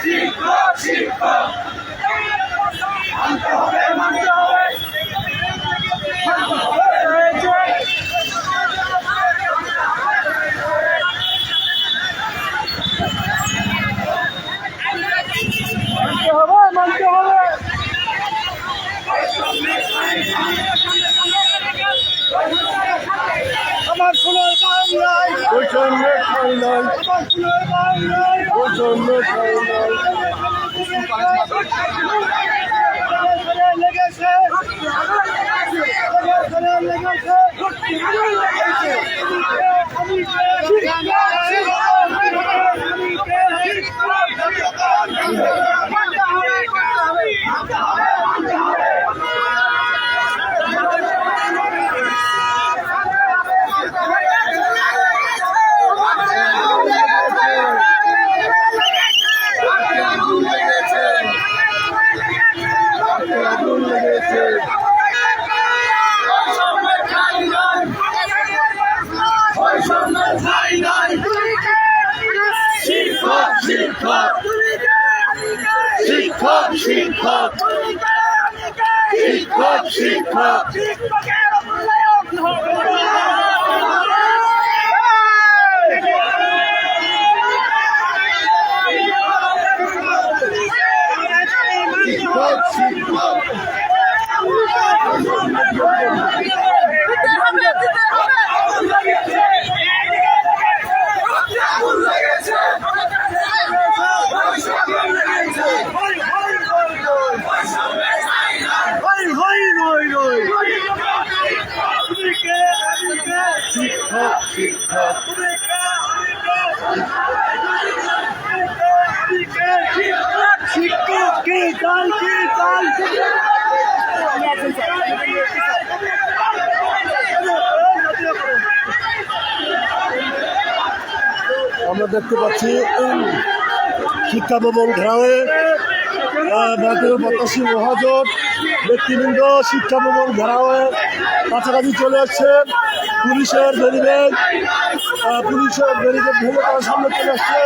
শিক্ষক শিক্ষক মানতে হবে মানতে হবে মানতে হবে আমার ফুলের বাংলায় আমার ফুলের জন্য Thank you. শিক্ষক। শিক্ষক শিক্ষক। শিক্ষক শিক্ষক। শিক্ষক আমরা দেখতে পাচ্ছি শিক্ষা ভবন ঘেরাওয়ে। জাতীয় প্রত্যাশী মহাজোট ব্যক্তিবৃন্দ, শিক্ষা ভবন ঘেরাওয়ে কাছাকাছি চলে আসছে। পুলিশের ব্যারিকেড পুলিশের ব্যারিকেড ভেঙে তারা সামনে চলে আসছে।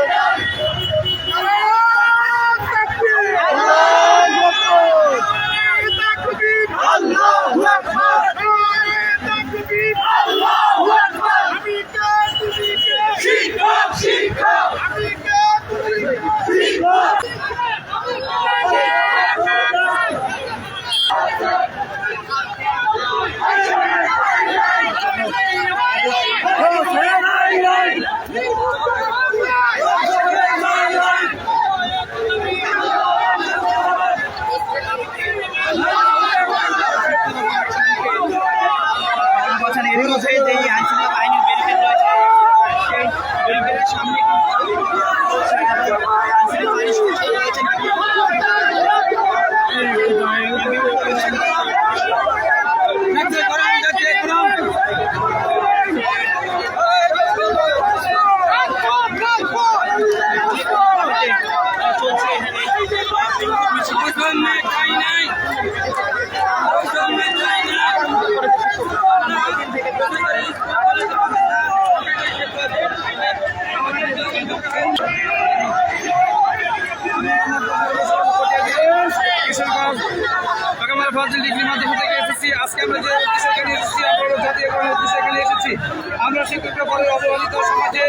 আজকে আমরা যে উদ্দেশ্যে এখানে এসেছি আমরা সেই উদ্দেশ্যে এখানে পরে অবহেলিত সমাজে